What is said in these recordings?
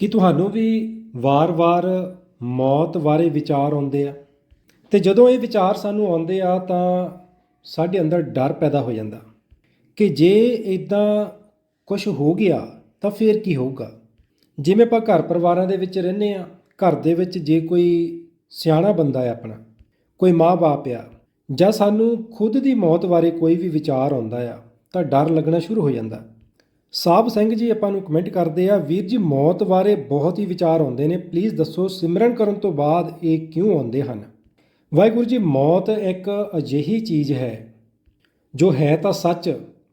ਕਿ ਤੁਹਾਨੂੰ ਵੀ ਵਾਰ-ਵਾਰ ਮੌਤ ਬਾਰੇ ਵਿਚਾਰ ਆਉਂਦੇ ਆ। ਤੇ ਜਦੋਂ ਇਹ ਵਿਚਾਰ ਸਾਨੂੰ ਆਉਂਦੇ ਆ, ਤਾਂ ਸਾਡੇ ਅੰਦਰ ਡਰ ਪੈਦਾ ਹੋ ਜਾਂਦਾ। ਕਿ ਜੇ ਇਦਾਂ ਕੁਝ ਹੋ ਗਿਆ, ਤਾਂ ਫਿਰ ਕੀ ਹੋਊਗਾ? ਜਿਵੇਂ ਆਪਾਂ ਘਰ ਪਰਿਵਾਰਾਂ ਦੇ ਵਿੱਚ ਰਹਿੰਦੇ ਆ, ਘਰ ਦੇ ਵਿੱਚ ਜੇ ਕੋਈ ਸਿਆਣਾ ਬੰਦਾ ਹੈ ਆਪਣਾ, ਕੋਈ ਮਾਂ-ਬਾਪ ਆ, ਜਾਂ ਸਾਨੂੰ ਖੁਦ ਦੀ ਮੌਤ ਬਾਰੇ ਕੋਈ ਵੀ ਵਿਚਾਰ ਆਉਂਦਾ ਆ, ਤਾਂ ਡਰ ਲੱਗਣਾ ਸ਼ੁਰੂ ਹੋ ਜਾਂਦਾ। ਸਾਬ ਸਿੰਘ ਜੀ, ਆਪਾਂ ਨੂੰ ਕਮੈਂਟ ਕਰਦੇ ਆ, ਵੀਰ ਜੀ, ਮੌਤ ਬਾਰੇ ਬਹੁਤ ਹੀ ਵਿਚਾਰ ਆਉਂਦੇ ਨੇ। ਪਲੀਜ਼ ਦੱਸੋ, ਸਿਮਰਨ ਕਰਨ ਤੋਂ ਬਾਅਦ ਇਹ ਕਿਉਂ ਆਉਂਦੇ ਹਨ? ਵਾਹਿਗੁਰੂ ਜੀ, ਮੌਤ ਇੱਕ ਅਜਿਹੀ ਚੀਜ਼ ਹੈ, ਜੋ ਹੈ ਤਾਂ ਸੱਚ,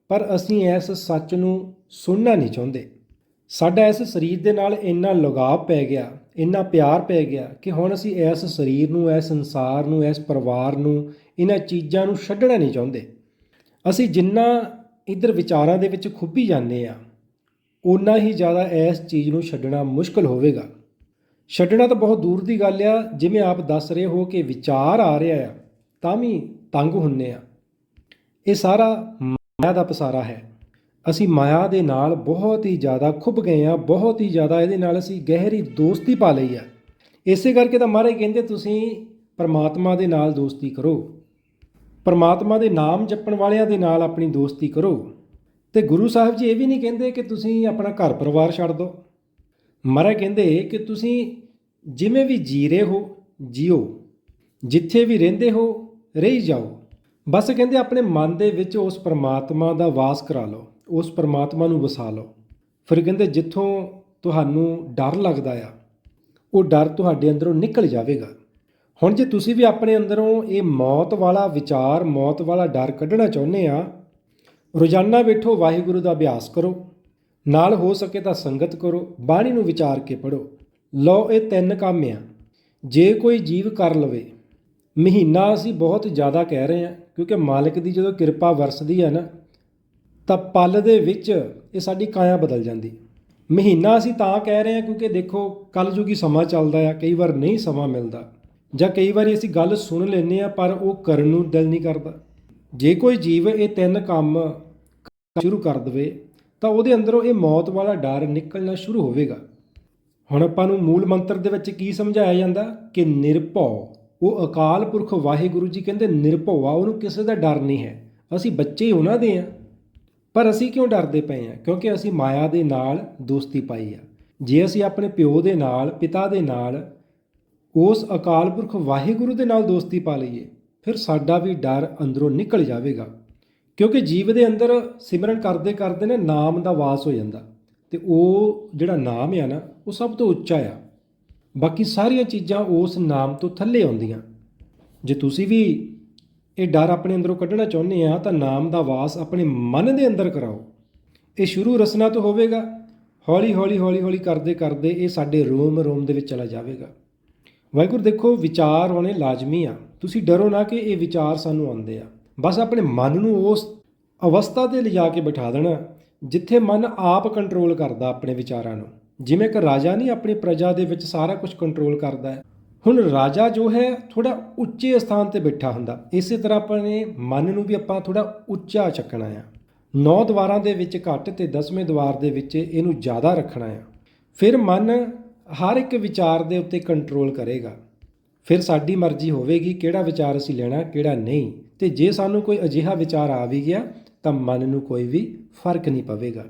ਪਰ ਅਸੀਂ ਇਸ ਸੱਚ ਨੂੰ ਸੁਣਨਾ ਨਹੀਂ ਚਾਹੁੰਦੇ। ਸਾਡਾ ਇਸ ਸਰੀਰ ਦੇ ਨਾਲ ਇੰਨਾ ਲਗਾਵ ਪੈ ਗਿਆ, ਇੰਨਾ ਪਿਆਰ ਪੈ ਗਿਆ, ਕਿ ਹੁਣ ਅਸੀਂ ਇਸ ਸਰੀਰ ਨੂੰ, ਇਸ ਸੰਸਾਰ ਨੂੰ, ਇਸ ਪਰਿਵਾਰ ਨੂੰ, ਇਹਨਾਂ ਚੀਜ਼ਾਂ ਨੂੰ ਛੱਡਣਾ ਨਹੀਂ ਚਾਹੁੰਦੇ। ਅਸੀਂ ਜਿੰਨਾ ਇਧਰ ਵਿਚਾਰਾਂ ਦੇ ਵਿੱਚ ਖੁੱਭੀ ਜਾਂਦੇ ਆ। ਉਨਾ ਹੀ ਜ਼ਿਆਦਾ ਇਸ ਚੀਜ਼ ਨੂੰ ਛੱਡਣਾ ਮੁਸ਼ਕਲ ਹੋਵੇਗਾ। ਛੱਡਣਾ ਤਾਂ ਬਹੁਤ ਦੂਰ ਦੀ ਗੱਲ ਆ, ਜਿਵੇਂ ਆਪ ਦੱਸ ਰਹੇ ਹੋ ਕਿ ਵਿਚਾਰ ਆ ਰਿਹਾ ਆ, ਤਾਂ ਵੀ ਤੰਗ ਹੁੰਨੇ ਆ। ਇਹ ਸਾਰਾ ਮਾਇਆ ਦਾ ਪਸਾਰਾ ਹੈ। ਅਸੀਂ ਮਾਇਆ ਦੇ ਨਾਲ ਬਹੁਤ ਹੀ ਜ਼ਿਆਦਾ ਖੁੱਭ ਗਏ ਆ, ਬਹੁਤ ਹੀ ਜ਼ਿਆਦਾ ਇਹਦੇ ਨਾਲ ਅਸੀਂ ਗਹਿਰੀ ਦੋਸਤੀ ਪਾ ਲਈ ਆ। ਇਸੇ ਕਰਕੇ ਤਾਂ ਮਹਾਰਾਜ ਕਹਿੰਦੇ ਤੁਸੀਂ ਪਰਮਾਤਮਾ ਦੇ ਨਾਲ ਦੋਸਤੀ ਕਰੋ। ਪਰਮਾਤਮਾ ਦੇ ਨਾਮ ਜਪਣ ਵਾਲਿਆਂ ਦੇ ਨਾਲ ਆਪਣੀ ਦੋਸਤੀ ਕਰੋ। ਤੇ ਗੁਰੂ ਸਾਹਿਬ ਜੀ ਇਹ ਵੀ ਨਹੀਂ ਕਹਿੰਦੇ ਕਿ ਤੁਸੀਂ ਆਪਣਾ ਘਰ ਪਰਿਵਾਰ ਛੱਡ ਦਿਓ ਮਹਾਰਾਜ ਕਹਿੰਦੇ ਕਿ ਤੁਸੀਂ ਜਿਵੇਂ ਵੀ ਜੀ ਰਹੇ ਹੋ, ਜੀਓ। ਜਿੱਥੇ ਵੀ ਰਹਿੰਦੇ ਹੋ, ਰਹੀ ਜਾਓ। ਬਸ ਕਹਿੰਦੇ ਆਪਣੇ ਮਨ ਦੇ ਵਿੱਚ ਉਸ ਪਰਮਾਤਮਾ ਦਾ ਵਾਸ ਕਰਾ ਲਓ, ਉਸ ਪਰਮਾਤਮਾ ਨੂੰ ਵਸਾ ਲਓ। ਫਿਰ ਕਹਿੰਦੇ ਜਿੱਥੋਂ ਤੁਹਾਨੂੰ ਡਰ ਲੱਗਦਾ ਆ, ਉਹ ਡਰ ਤੁਹਾਡੇ ਅੰਦਰੋਂ ਨਿਕਲ ਜਾਵੇਗਾ। ਹੁਣ ਜੇ ਤੁਸੀਂ ਵੀ ਆਪਣੇ ਅੰਦਰੋਂ ਇਹ ਮੌਤ ਵਾਲਾ ਵਿਚਾਰ, ਮੌਤ ਵਾਲਾ ਡਰ ਕੱਢਣਾ ਚਾਹੁੰਦੇ ਆ, ਰੋਜ਼ਾਨਾ ਬੈਠੋ, ਵਾਹਿਗੁਰੂ ਦਾ ਅਭਿਆਸ ਕਰੋ। ਨਾਲ ਹੋ ਸਕੇ ਤਾਂ ਸੰਗਤ ਕਰੋ, ਬਾਣੀ ਨੂੰ ਵਿਚਾਰ ਕੇ ਪੜੋ ਲਓ ਇਹ ਤਿੰਨ ਕੰਮ ਆ। ਜੇ ਕੋਈ ਜੀਵ ਕਰ ਲਵੇ, ਮਹੀਨਾ ਅਸੀਂ ਬਹੁਤ ਜ਼ਿਆਦਾ ਕਹਿ ਰਹੇ ਹਾਂ ਕਿਉਂਕਿ ਮਾਲਕ ਦੀ ਜਦੋਂ ਕਿਰਪਾ ਵਰਸਦੀ ਹੈ ਨਾ, ਤਾਂ ਪਲ ਦੇ ਵਿੱਚ ਇਹ ਸਾਡੀ ਕਾਇਆ ਬਦਲ ਜਾਂਦੀ। ਮਹੀਨਾ ਅਸੀਂ ਤਾਂ ਕਹਿ ਰਹੇ ਹਾਂ ਕਿਉਂਕਿ ਦੇਖੋ ਕਲਯੁਗੀ ਸਮਾਂ ਚੱਲਦਾ ਆ, ਕਈ ਵਾਰ ਨਹੀਂ ਸਮਾਂ ਮਿਲਦਾ। ਜਾਂ ਕਈ ਵਾਰੀ ਅਸੀਂ ਗੱਲ ਸੁਣ ਲੈਂਦੇ ਆ ਪਰ ਉਹ ਕਰਨ ਨੂੰ ਦਿਲ ਨਹੀਂ ਕਰਦਾ। ਜੇ ਕੋਈ ਜੀਵ ਇਹ ਤਿੰਨ ਕੰਮ ਸ਼ੁਰੂ ਕਰ ਦਵੇ, ਤਾਂ ਉਹਦੇ ਅੰਦਰੋਂ ਇਹ ਮੌਤ ਵਾਲਾ ਡਰ ਨਿਕਲਣਾ ਸ਼ੁਰੂ ਹੋਵੇਗਾ। ਹੁਣ ਆਪਾਂ ਨੂੰ ਮੂਲ ਮੰਤਰ ਦੇ ਵਿੱਚ ਕੀ ਸਮਝਾਇਆ ਜਾਂਦਾ? ਕਿ ਨਿਰਭਉ। ਉਹ ਅਕਾਲ ਪੁਰਖ ਵਾਹਿਗੁਰੂ ਜੀ ਕਹਿੰਦੇ, ਨਿਰਭਉ ਆ, ਉਹਨੂੰ ਕਿਸੇ ਦਾ ਡਰ ਨਹੀਂ ਹੈ। ਅਸੀਂ ਬੱਚੇ ਹੀ ਉਹਨਾਂ ਦੇ ਆ ਪਰ ਅਸੀਂ ਕਿਉਂ ਡਰਦੇ ਪਏ ਆ ਕਿਉਂਕਿ ਅਸੀਂ ਮਾਇਆ ਦੇ ਨਾਲ ਦੋਸਤੀ ਪਾਈ ਆ। ਜੇ ਅਸੀਂ ਆਪਣੇ ਪਿਓ ਦੇ ਨਾਲ, ਪਿਤਾ ਦੇ ਨਾਲ ਉਸ ਅਕਾਲ ਪੁਰਖ ਵਾਹਿਗੁਰੂ ਦੇ ਨਾਲ ਦੋਸਤੀ ਪਾ ਲਈਏ, ਫਿਰ ਸਾਡਾ ਵੀ ਡਰ ਅੰਦਰੋਂ ਨਿਕਲ ਜਾਵੇਗਾ। ਕਿਉਂਕਿ ਜੀਵ ਦੇ ਅੰਦਰ ਸਿਮਰਨ ਕਰਦੇ ਕਰਦੇ ਨੇ ਨਾਮ ਦਾ ਵਾਸ ਹੋ ਜਾਂਦਾ ਤੇ ਉਹ ਜਿਹੜਾ ਨਾਮ ਆ ਨਾ, ਉਹ ਸਭ ਤੋਂ ਉੱਚਾ ਆ। ਬਾਕੀ ਸਾਰੀਆਂ ਚੀਜ਼ਾਂ ਉਸ ਨਾਮ ਤੋਂ ਥੱਲੇ ਆਉਂਦੀਆਂ। ਜੇ ਤੁਸੀਂ ਵੀ ਇਹ ਡਰ ਆਪਣੇ ਅੰਦਰੋਂ ਕੱਢਣਾ ਚਾਹੁੰਦੇ ਆ, ਤਾਂ ਨਾਮ ਦਾ ਵਾਸ ਆਪਣੇ ਮਨ ਦੇ ਅੰਦਰ ਕਰਾਓ। ਇਹ ਸ਼ੁਰੂ ਰਸਨਾ ਤੋਂ ਹੋਵੇਗਾ। ਹੌਲੀ ਹੌਲੀ ਹੌਲੀ ਹੌਲੀ ਕਰਦੇ ਕਰਦੇ ਇਹ ਸਾਡੇ ਰੋਮ ਰੋਮ ਦੇ ਵਿੱਚ ਚਲਾ ਜਾਵੇਗਾ। ਵਾਹਿਗੁਰੂ ਦੇਖੋ, ਵਿਚਾਰ ਹੋਣੇ ਲਾਜ਼ਮੀ ਆ। ਤੁਸੀਂ ਡਰੋ ਨਾ ਕਿ ਇਹ ਵਿਚਾਰ ਸਾਨੂੰ ਆਉਂਦੇ ਆ। ਬਸ ਆਪਣੇ ਮਨ ਨੂੰ ਉਸ ਅਵਸਥਾ ਤੇ ਲਿਜਾ ਕੇ ਬਿਠਾ ਦੇਣਾ, ਜਿੱਥੇ ਮਨ ਆਪ ਕੰਟਰੋਲ ਕਰਦਾ ਆਪਣੇ ਵਿਚਾਰਾਂ ਨੂੰ। ਜਿਵੇਂ ਕਿ ਰਾਜਾ ਨਹੀਂ ਆਪਣੀ ਪ੍ਰਜਾ ਦੇ ਵਿੱਚ ਸਾਰਾ ਕੁਝ ਕੰਟਰੋਲ ਕਰਦਾ ਹੈ। ਹੁਣ ਰਾਜਾ ਜੋ ਹੈ ਥੋੜਾ ਉੱਚੇ ਸਥਾਨ ਤੇ ਬੈਠਾ ਹੁੰਦਾ। ਇਸੇ ਤਰ੍ਹਾਂ ਆਪਣੇ ਮਨ ਨੂੰ ਵੀ ਆਪਾਂ ਥੋੜਾ ਉੱਚਾ ਚੱਕਣਾ ਆ। ਨੌ ਦਵਾਰਾਂ ਦੇ ਵਿੱਚ ਘੱਟ ਤੇ 10ਵੇਂ ਦਵਾਰ ਦੇ ਵਿੱਚ ਇਹਨੂੰ ਜ਼ਿਆਦਾ ਰੱਖਣਾ ਆ। ਫਿਰ ਮਨ ਹਰ ਇੱਕ ਵਿਚਾਰ ਦੇ ਉੱਤੇ ਕੰਟਰੋਲ ਕਰੇਗਾ। ਫਿਰ ਸਾਡੀ ਮਰਜ਼ੀ ਹੋਵੇਗੀ ਕਿਹੜਾ ਵਿਚਾਰ ਅਸੀਂ ਲੈਣਾ, ਕਿਹੜਾ ਨਹੀਂ। ਤੇ ਜੇ ਸਾਨੂੰ ਕੋਈ ਅਜਿਹਾ ਵਿਚਾਰ ਆ ਵੀ ਗਿਆ, ਤਾਂ ਮਨ ਨੂੰ ਕੋਈ ਵੀ ਫ਼ਰਕ ਨਹੀਂ ਪਵੇਗਾ।